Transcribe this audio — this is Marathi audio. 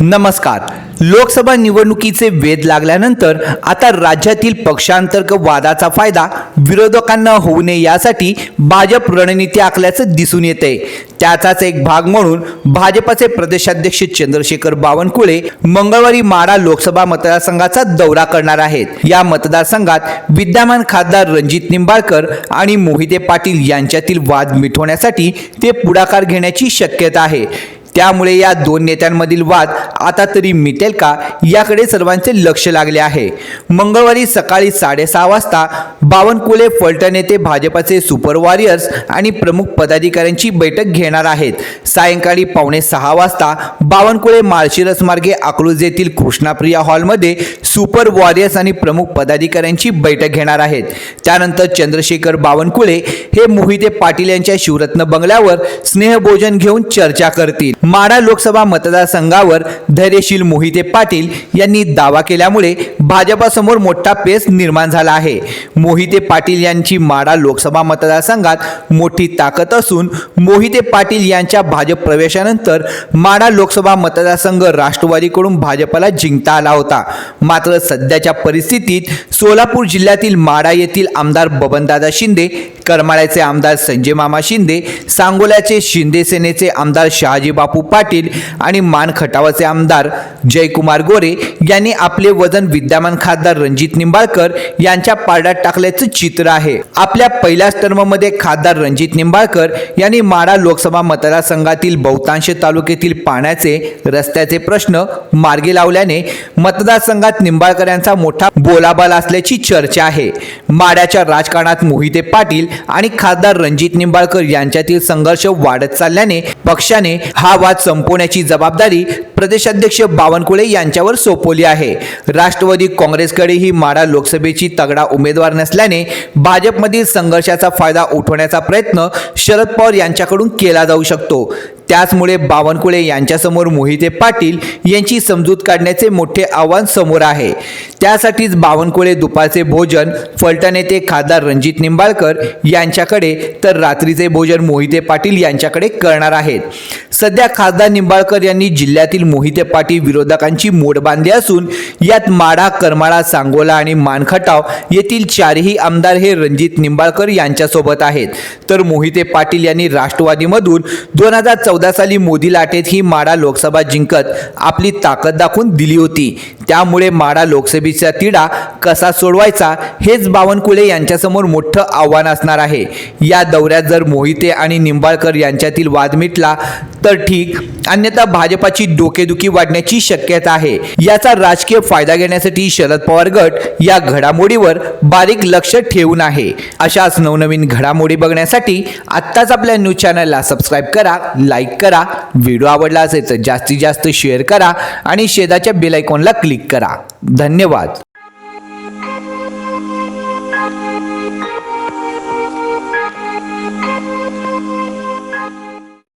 नमस्कार. लोकसभा निवडणुकीचे वेध लागल्यानंतर आता राज्यातील पक्षांतर्गत वादाचा फायदा विरोधकांना होऊ नये यासाठी भाजप रणनीती आखल्याचं दिसून येते त्याचाच एक भाग म्हणून भाजपचे प्रदेशाध्यक्ष चंद्रशेखर बावनकुळे मंगळवारी माडा लोकसभा मतदारसंघाचा दौरा करणार आहेत. या मतदारसंघात विद्यमान खासदार रणजित निंबाळकर आणि मोहिते पाटील यांच्यातील वाद मिटवण्यासाठी ते पुढाकार घेण्याची शक्यता आहे. त्यामुळे या दोन नेत्यांमधील वाद आता तरी मिटेल का याकडे सर्वांचे लक्ष लागले आहे. मंगळवारी सकाळी साडेसहा वाजता बावनकुले फलटण येथे भाजपाचे सुपर वॉरियर्स आणि प्रमुख पदाधिकाऱ्यांची बैठक घेणार आहेत. सायंकाळी पावणे सहा वाजता बावनकुळे माळशिरस मार्गे अकलूज येथील कृष्णाप्रिया हॉलमध्ये सुपर वॉरियर्स आणि प्रमुख पदाधिकाऱ्यांची बैठक घेणार आहेत. त्यानंतर चंद्रशेखर बावनकुळे हे मोहिते पाटील यांच्या शिवरत्न बंगल्यावर स्नेहभोजन घेऊन चर्चा करतील. माडा लोकसभा मतदारसंघावर धैर्यशील मोहिते पाटील यांनी दावा केल्यामुळे भाजपासमोर मोठा पेस निर्माण झाला आहे. मोहिते पाटील यांची माडा लोकसभा मतदारसंघात मोठी ताकद असून मोहिते पाटील यांच्या भाजप प्रवेशानंतर माडा लोकसभा मतदारसंघ राष्ट्रवादीकडून भाजपला जिंकता आला होता. मात्र सध्याच्या परिस्थितीत सोलापूर जिल्ह्यातील माडा येथील आमदार बबनदादा शिंदे करमाळ्याचे आमदार संजय मामा शिंदे सांगोल्याचे शिंदे सेनेचे आमदार शहाजी बापू पाटील आणि मान खटावाचे आमदार जयकुमार गोरे यांनी आपले वजन विद्यमान खासदार रणजित निंबाळकर यांच्या पारड्यात टाकल्याचं चित्र आहे. आपल्या पहिल्याच टर्ममध्ये खासदार रणजित निंबाळकर यांनी माडा लोकसभा मतदारसंघातील बहुतांश तालुक्यातील पाण्याचे रस्त्याचे प्रश्न मार्गी लावल्याने मतदारसंघात निंबाळकर यांचा मोठा बोलाबाल असल्याची चर्चा आहे. माड्याच्या राजकारणात मोहिते पाटील आणि खासदार रणजित निंबाळकर यांच्यातील संघर्ष वाढत चालल्याने पक्षाने हा वाद संपवण्याची जबाबदारी प्रदेशाध्यक्ष बावनकुळे यांच्यावर सोपवली आहे. राष्ट्रवादी काँग्रेसकडे ही माडा लोकसभेची तगडा उमेदवार नसल्याने भाजपमधील संघर्षाचा फायदा उठवण्याचा प्रयत्न शरद पवार यांच्याकडून केला जाऊ शकतो. त्याचमुळे बावनकुळे यांच्यासमोर मोहिते पाटील यांची समजूत काढण्याचे मोठे आव्हान समोर आहे. त्यासाठीच बावनकुळे दुपारचे भोजन फलटण येथे खासदार रणजित निंबाळकर यांच्याकडे तर रात्रीचे भोजन मोहिते पाटील यांच्याकडे करणार आहेत. सध्या खासदार निंबाळकर यांनी जिल्ह्यातील मोहिते पाटील विरोधकांची मोड बांधली असून यात माडा करमाळा सांगोला आणि मानखटाव येथील चारही आमदार हे रणजित निंबाळकर यांच्यासोबत आहेत. तर मोहिते पाटील यांनी राष्ट्रवादीमधून दोन हजार चौदा साली मोदी लाटेत ही माडा लोकसभा जिंकत आपली ताकद दाखवून दिली होती. त्यामुळे माडा लोकसभेचा तिढा कसा सोडवायचा हेच बावनकुळे यांच्यासमोर मोठं आव्हान असणार आहे. या दौऱ्यात जर मोहिते आणि निंबाळकर यांच्यातील वाद मिटला तर ठीक अन्यथा भाजपाची डोकेदुखी वाढण्याची शक्यता आहे. याचा राजकीय फायदा घेण्यासाठी शरद पवार गट या घडामोडीवर बारीक लक्ष ठेवून आहे. अशाच नवनवीन घडामोडी बघण्यासाठी आत्ताच आपल्या न्यूज चॅनलला सबस्क्राईब करा लाईक करा व्हिडिओ आवडला असेल तर जास्तीत जास्त शेअर करा आणि शेजाच्या बेलायकॉनला क्लिक करा. धन्यवाद.